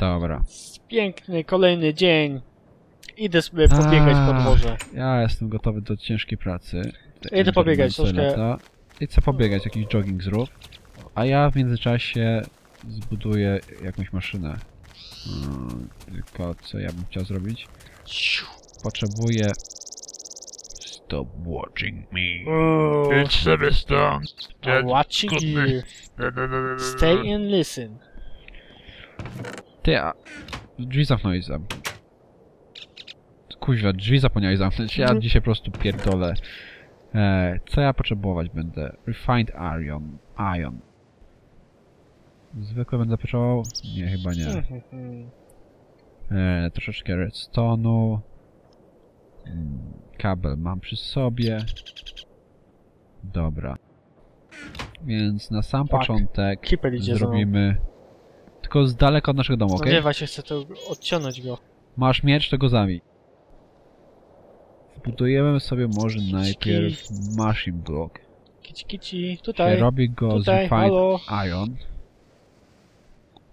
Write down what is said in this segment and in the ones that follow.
Dobra. Piękny kolejny dzień. Idę sobie pobiegać po dworze. Ja jestem gotowy do ciężkiej pracy. Idę pobiegać troszkę. I co pobiegać, jakiś jogging zrób. A ja w międzyczasie zbuduję jakąś maszynę. Hmm, tylko co ja bym chciał zrobić? Potrzebuję... Stop watching me. Idź sobie stąd. I'm watching you. Stay and listen. Ty, a... Drzwi zamknąłeś zam. Kuźwa, drzwi zapomniałeś zamknąć. Ja Mhm. dzisiaj po prostu pierdolę. E, co ja potrzebować będę? Refined iron. Iron. Zwykle będę potrzebował? Nie, chyba nie. E, troszeczkę redstone'u. Mm, Kabel mam przy sobie. Dobra. Więc na sam Tak. początek idzie za zrobimy... Tylko z daleka od naszego domu, okej? wie, właśnie chcę to odciągnąć go. Masz miecz, to go zabij. Zbudujemy sobie może najpierw machine block. Kici, kici, Się tutaj, robi go z tutaj, refined halo. iron.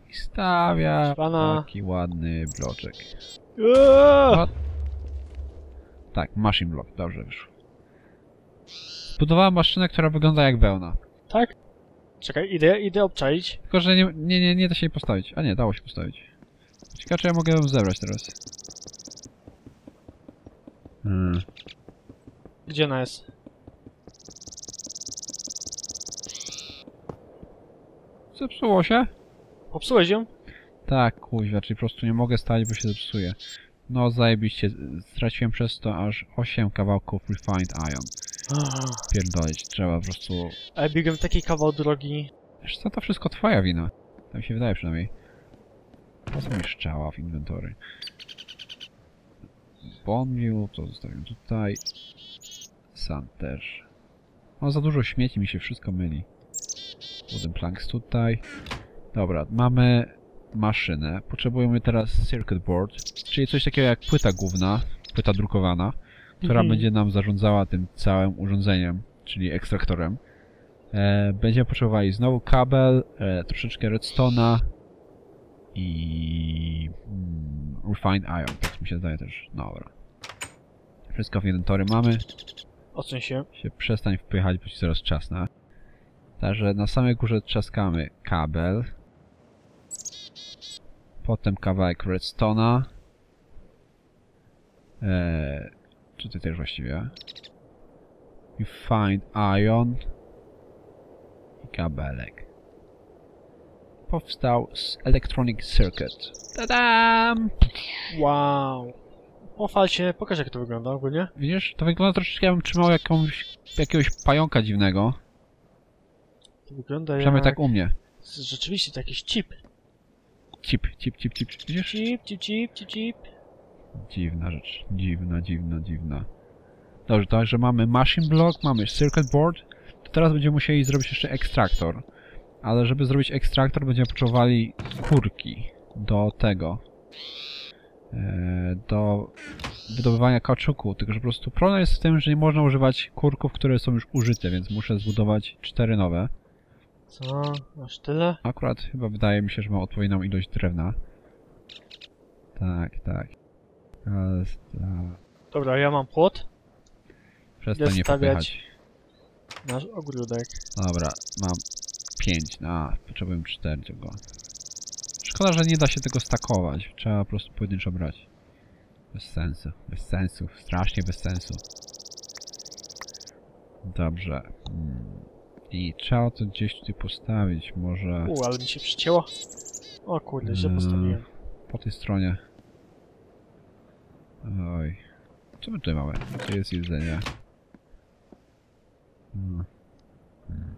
I stawia Pana. taki ładny bloczek. Uuu. Tak, machine block, dobrze wyszło. Zbudowałem maszynę, która wygląda jak wełna. Tak? Czekaj, idę, idę obczaić. Tylko, że nie, nie, nie, nie da się jej postawić. A nie, dało się postawić. Ciekawe, czy ja mogę ją zebrać teraz. Hmm. Gdzie ona jest? Zepsuło się? Popsułeś ją? Tak, kuźwa, czyli po prostu nie mogę stać, bo się zepsuje. No zajebiście, straciłem przez to aż 8 kawałków refined iron. Pierdolić, trzeba po prostu... A ja biegłem taki kawał drogi. Wiesz co, to wszystko twoja wina. Tak mi się wydaje przynajmniej. Po co mi szczała w inwentory? Bonmiu, to zostawiam tutaj. Sand też. No za dużo śmieci, mi się wszystko myli. Wooden planks tutaj. Dobra, mamy maszynę. Potrzebujemy teraz circuit board, czyli coś takiego jak płyta główna, płyta drukowana, która Mhm. będzie nam zarządzała tym całym urządzeniem, czyli ekstraktorem. E, będziemy potrzebowali znowu kabel, e, troszeczkę redstone'a i mm, refined iron, tak mi się zdaje też. Dobra. Wszystko w inwentory mamy. Odsuń się. Się przestań wpychać, bo ci zaraz czasnę. Także na samej górze trzaskamy kabel. Potem kawałek redstone'a. Eee, tutaj też właściwie. I find iron. I kabelek. Powstał z electronic circuit. Tadam! Wow. Pochwal się, pokaż jak to wygląda ogólnie. Widzisz, to wygląda troszeczkę jakbym trzymał jakąś, jakiegoś pająka dziwnego. To wygląda Przynajmniej jak... tak u mnie. Rzeczywiście, to jakiś chip. Cip, cip, cip, cip. Widzisz? Chip, chip, chip, chip, chip. Dziwna rzecz. Dziwna, dziwna, dziwna. Dobrze, to że mamy machine block, mamy circuit board. To teraz będziemy musieli zrobić jeszcze ekstraktor. Ale żeby zrobić ekstraktor będziemy potrzebowali kurki do tego. e, Do wydobywania kauczuku. Tylko, że po prostu problem jest w tym, że nie można używać kurków, które są już użyte, więc muszę zbudować cztery nowe. Co? Aż tyle? Akurat chyba wydaje mi się, że mam odpowiednią ilość drewna. Tak, tak. Raz, dwa. Dobra, ja mam płot. Przestań nie stawiać. Nasz ogródek. Dobra, mam pięć. A, potrzebuję cztery tego. Szkoda, że nie da się tego stakować. Trzeba po prostu pojedynczo brać. Bez sensu. Bez sensu. Strasznie bez sensu. Dobrze. Mm. I trzeba to gdzieś tutaj postawić. Może U, ale mi się przycięło. O kurde, źle Eee. postawiłem. po tej stronie. Oj. Co my tutaj mamy? Gdzie jest jedzenie? Hmm. Hmm.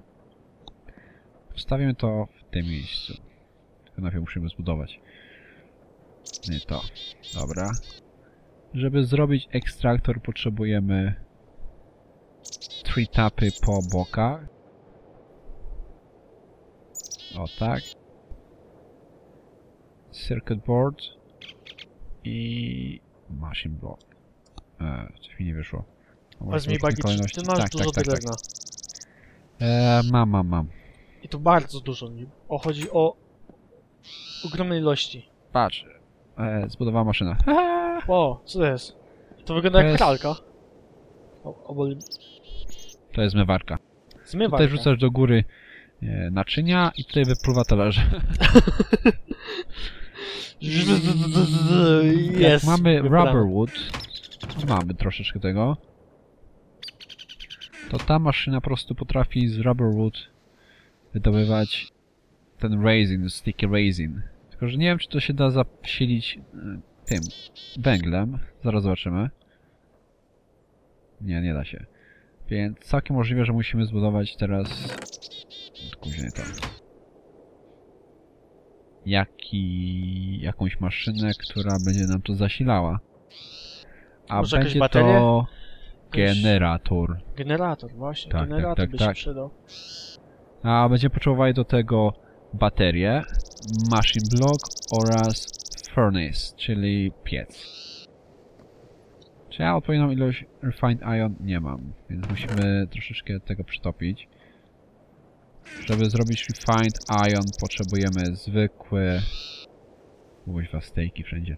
Wstawimy to w tym miejscu. Tylko najpierw musimy zbudować. Nie to. Dobra. Żeby zrobić ekstraktor potrzebujemy three tapy po bokach. O tak. Circuit board i machine block. E, coś mi nie wyszło. A może Powiedz mi, to już w Bagi, czy ty masz tak, dużo tak, tak, tak. drewna? E, mam, mam, mam. I to bardzo dużo. O, chodzi o ogromnej ilości. Patrz. E, zbudowała maszyna. O, co to jest? To wygląda To jak jest- pralka. O, obol... To jest zmywarka. Zmywarka. Tutaj rzucasz do góry e, naczynia i tutaj wypływa talerze. Jak Jest. mamy wybrane. rubberwood, mamy troszeczkę tego, to ta maszyna po prostu potrafi z rubberwood wydobywać ten resin, sticky resin. Tylko, że nie wiem, czy to się da zasilić e, tym węglem. Zaraz zobaczymy. Nie, nie da się. Więc całkiem możliwe, że musimy zbudować teraz... Kuźnie to. Jaki... jakąś maszynę, która będzie nam to zasilała. A Może będzie baterie? to generator. Generator, właśnie. Tak, tak, generator tak, by tak. się przydał. A będziemy potrzebowali do tego baterię, machine block oraz furnace, czyli piec. Czy ja odpowiednią ilość refined iron nie mam, więc musimy troszeczkę tego przytopić. Żeby zrobić refined iron potrzebujemy zwykłe... Kuźwa, stejki wszędzie.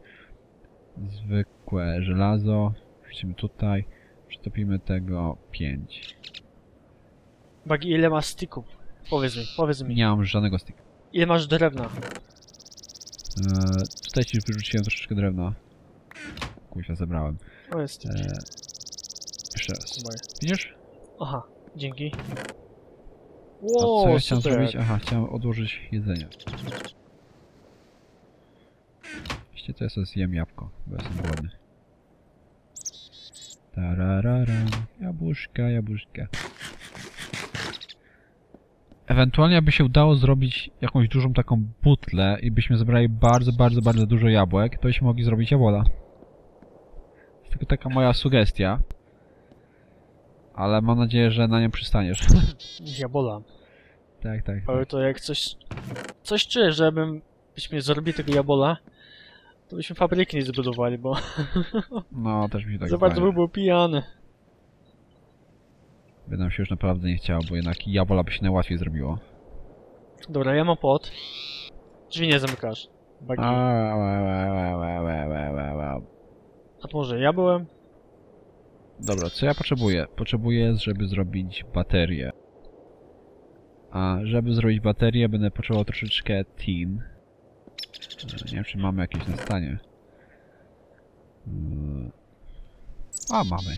Zwykłe żelazo. Wrzucimy tutaj. Przytopimy tego 5. Bagi, ile masz sticków? Powiedz mi, powiedz mi. Nie mam żadnego sticka. Ile masz drewna? Eee, tutaj ci wyrzuciłem troszeczkę drewna. Kuźwa, zebrałem. O, jest. Eee, jeszcze raz. Moje. Widzisz? Aha, dzięki. A co Wow, ja chciałem zrobić? Aha, chciałem odłożyć jedzenie. Jeśli to ja sobie zjem jabłko, bo jestem głodny. Tarararam. Jabłuszka, jabłuszka. Ewentualnie by się udało zrobić jakąś dużą taką butlę i byśmy zebrali bardzo, bardzo, bardzo dużo jabłek, to byśmy mogli zrobić jawola. To tylko taka moja sugestia ale mam nadzieję, że na nią przystaniesz. Diabola. Tak, tak. Ale tak. to jak coś... Coś czuję, że byśmy zrobili tego diabola, to byśmy fabryki nie zbudowali, bo... No, też mi się tak Za bardzo by był pijany. By nam się już naprawdę nie chciało, bo jednak diabola by się najłatwiej zrobiło. Dobra, ja mam pot. Drzwi nie zamykasz. Bagi. A, a, a, a, a, a, a, a. a może ja byłem? Dobra, co ja potrzebuję? Potrzebuję, żeby zrobić baterię. A żeby zrobić baterię, będę potrzebował troszeczkę tin. E, Nie wiem, czy mamy jakieś na stanie. Mm. A, mamy.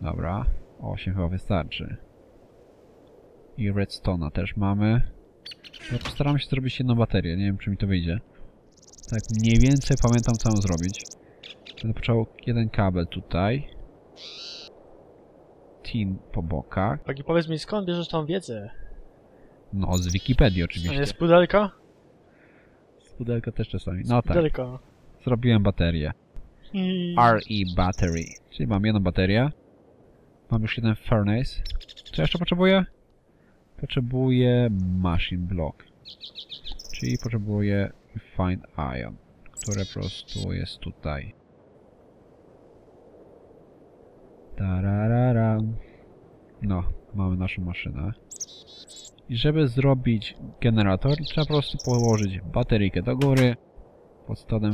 Dobra. 8 chyba wystarczy. I redstone'a też mamy. Ja postaram się zrobić jedną baterię. Nie wiem, czy mi to wyjdzie. Tak mniej więcej pamiętam, co mam zrobić. Potrzebował jeden kabel tutaj. Tin po bokach. Bagi, powiedz mi, skąd bierzesz tą wiedzę? No, z Wikipedii A oczywiście. jest pudelka? Z pudełka też czasami. No tak, Pudelka. zrobiłem baterię. I... RE Battery. Czyli mam jedną baterię. Mam już jeden furnace. Co jeszcze potrzebuję? Potrzebuję machine block. Czyli potrzebuję refined iron, które po prostu jest tutaj. Tarararam. No, mamy naszą maszynę. I żeby zrobić generator, trzeba po prostu położyć bateryjkę do góry, pod spodem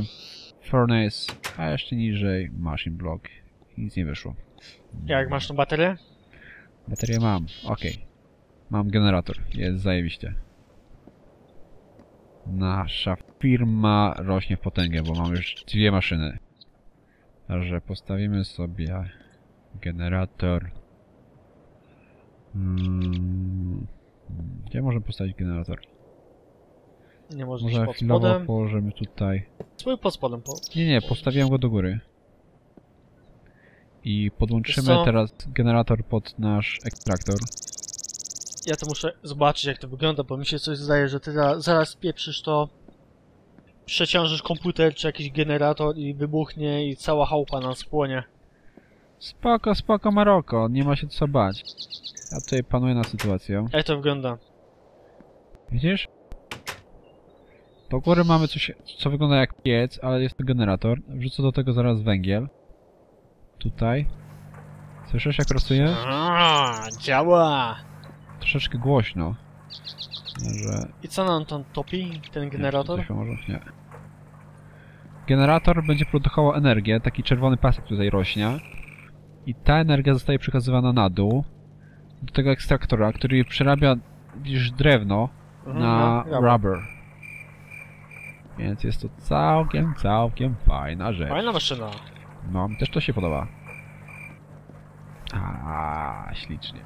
furnace, a jeszcze niżej machine block. I nic nie wyszło. Jak masz tą baterię? Baterię mam, okej. Mam generator, jest zajebiście. Nasza firma rośnie w potęgę, bo mamy już dwie maszyny. Także postawimy sobie generator. Mm, Gdzie możemy postawić generator? Nie możesz Może pod chwilowo spodem. położymy tutaj. Swój pod spodem. Po... Nie, nie, postawiłem go do góry. I podłączymy Wiesz co? teraz generator pod nasz ekstraktor. Ja to muszę zobaczyć jak to wygląda, bo mi się coś zdaje, że ty za, zaraz pieprzysz to, przeciążysz komputer czy jakiś generator i wybuchnie i cała chałupa nam spłonie. Spoko, spoko Maroko, nie ma się co bać. Ja tutaj panuję nad sytuacją. Jak to wygląda? Widzisz? Do góry mamy coś, co wygląda jak piec, ale jest to generator. Wrzucę do tego zaraz węgiel. Tutaj. Słyszysz jak rosuje? Aaa, działa! Troszeczkę głośno. Że I co nam tam topi, ten generator? Nie, może? Nie. Generator będzie produkował energię, taki czerwony pasek tutaj rośnie. I ta energia zostaje przekazywana na dół do tego ekstraktora, który przerabia już drewno Mhm, na no, rubber. Więc jest to całkiem, całkiem fajna rzecz. Fajna maszyna. No, mi też to się podoba. A, ślicznie.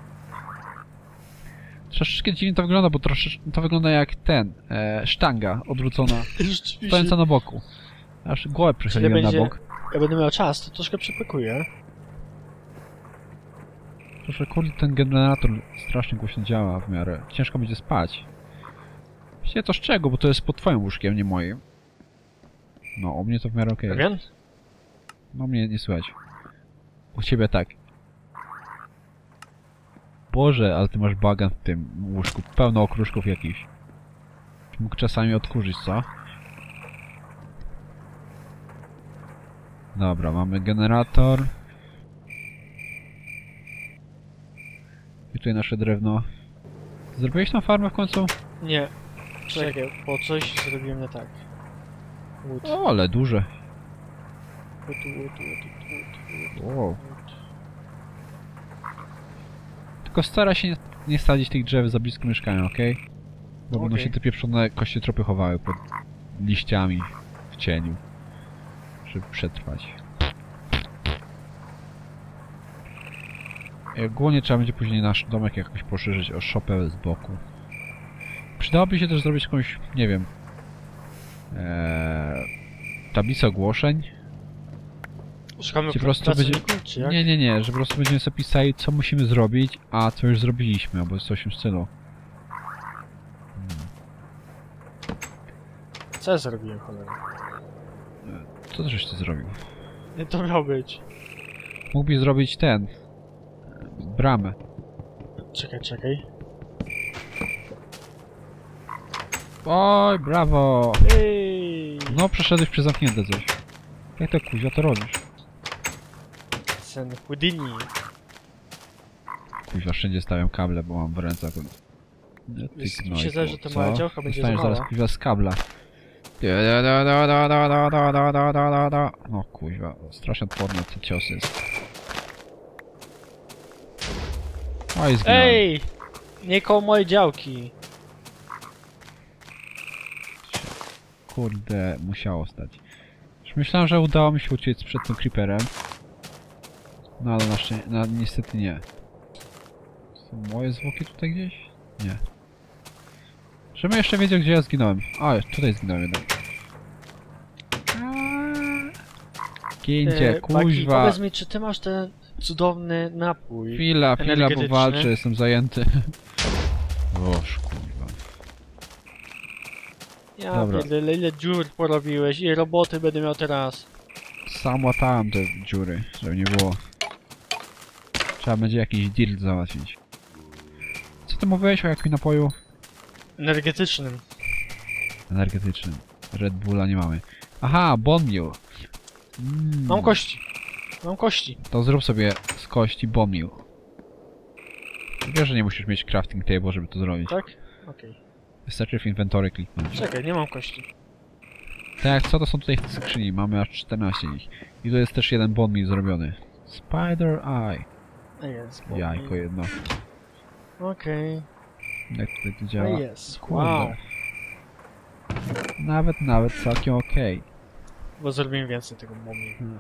Troszeczkę dziwnie to wygląda, bo troszeczkę to wygląda jak ten, e, sztanga odwrócona, stojąca na boku. Aż głowę przychyliłem będzie- na bok. Jak będę miał czas, to troszkę przypakuję. Proszę, kurde, ten generator strasznie głośno działa w miarę. Ciężko będzie spać. Właściwie to z czego, bo to jest pod twoim łóżkiem, nie moim. No, u mnie to w miarę okej. Pewien? No mnie nie słychać. U ciebie tak. Boże, ale ty masz bagan w tym łóżku. Pełno okruszków jakichś. Mógł czasami odkurzyć, co? Dobra, mamy generator. Tutaj nasze drewno. Zrobiłeś na farmę w końcu? Nie. Czekaj, bo coś zrobiłem nie tak. Wood. O, ale duże. Wood, wood, wood, wood, wood, Wow. Tylko stara się nie, nie sadzić tych drzew za blisko mieszkania, okej? Bo będą Okej. się te pieprzone kościotropy chowały pod liściami w cieniu. Żeby przetrwać. I ogólnie trzeba będzie później nasz domek jakoś poszerzyć o szopę z boku. Przydałoby się też zrobić jakąś, nie wiem, ee, tablicę ogłoszeń, Szukamy Czy po prostu będzie-? Nie, nie, nie, że po prostu będziemy sobie pisali, co musimy zrobić, a co już zrobiliśmy, albo coś w tym stylu. Co ja zrobiłem, cholera? Co żeś ty zrobił? Nie to miał być. Mógłbyś zrobić ten bramę. Czekaj, czekaj. Oj, brawo! No, przeszedłeś przez zamknięte coś. Jak to kuźwa to robisz? Sen Houdini. Kuźwa, wszędzie stawiam kable, bo mam w ręce akurat. No, ty, Jest, no, się zdaje, że ta mała działka będzie Dostaniesz zaraz kuźwa z kabla. No kuźwa, strasznie odporny te ciosy jest. Oj, zginąłem. Ej! Nie koło mojej działki. Kurde, musiało stać. Już myślałem, że udało mi się uciec przed tym creeperem. No ale na szczęście, no, niestety nie. Są moje zwłoki tutaj gdzieś? Nie. Żebym jeszcze wiedział, gdzie ja zginąłem. A, tutaj zginąłem jednak. Gincie, E, Baki, kuźwa. powiedz mi, czy ty masz ten cudowny napój? Chwila, chwila, bo walczę, jestem zajęty. Oż, kurwa. Ja Dobra. pierdolę, ile dziur porobiłeś i roboty będę miał teraz. Sam łatałem te dziury, żeby nie było. Trzeba będzie jakiś deal załatwić. Co ty mówiłeś o jakim napoju Energetycznym. energetycznym? Red Bulla nie mamy. Aha, Bon Meal. Mm, Mam kości. Mam kości. To zrób sobie z kości Meal. Wiesz, że nie musisz mieć crafting table, żeby to zrobić. Tak? Okej. Wystarczy w inwentory kliknąć. Czekaj, nie mam kości. Tak co, to są tutaj w tej skrzyni. Mamy aż 14 ich. I tu jest też jeden Meal zrobiony. Spider Eye. A jest. Jajko jedno. Okej. Jak tutaj to działa? jest. Kurde. Wow. Nawet, nawet całkiem okej. Bo zrobiłem więcej tego momii. Hmm.